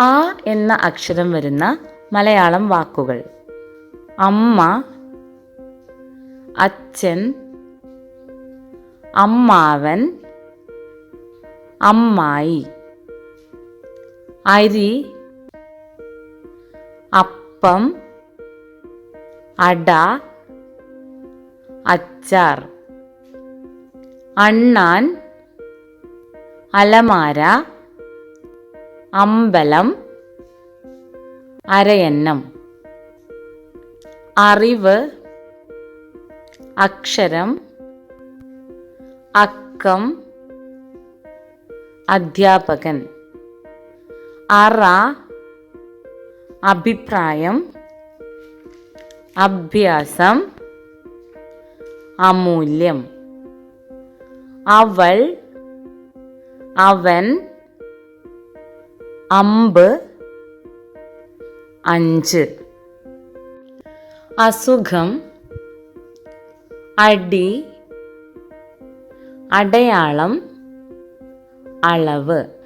ആ എന്ന അക്ഷരം വരുന്ന മലയാളം വാക്കുകൾ. അമ്മ അച്ഛൻ അമ്മാവൻ അമ്മായി അരി അപ്പം അട അച്ചാർ അണ്ണാൻ അലമാര അമ്പലം അരയന്നം അറിവ് അക്ഷരം അക്കം അധ്യാപകൻ അറ അഭിപ്രായം അഭ്യാസം അമൂല്യം അവൾ അവൻ അമ്പ് അഞ്ച്. അസുഖം അടി അടയാളം അളവ്.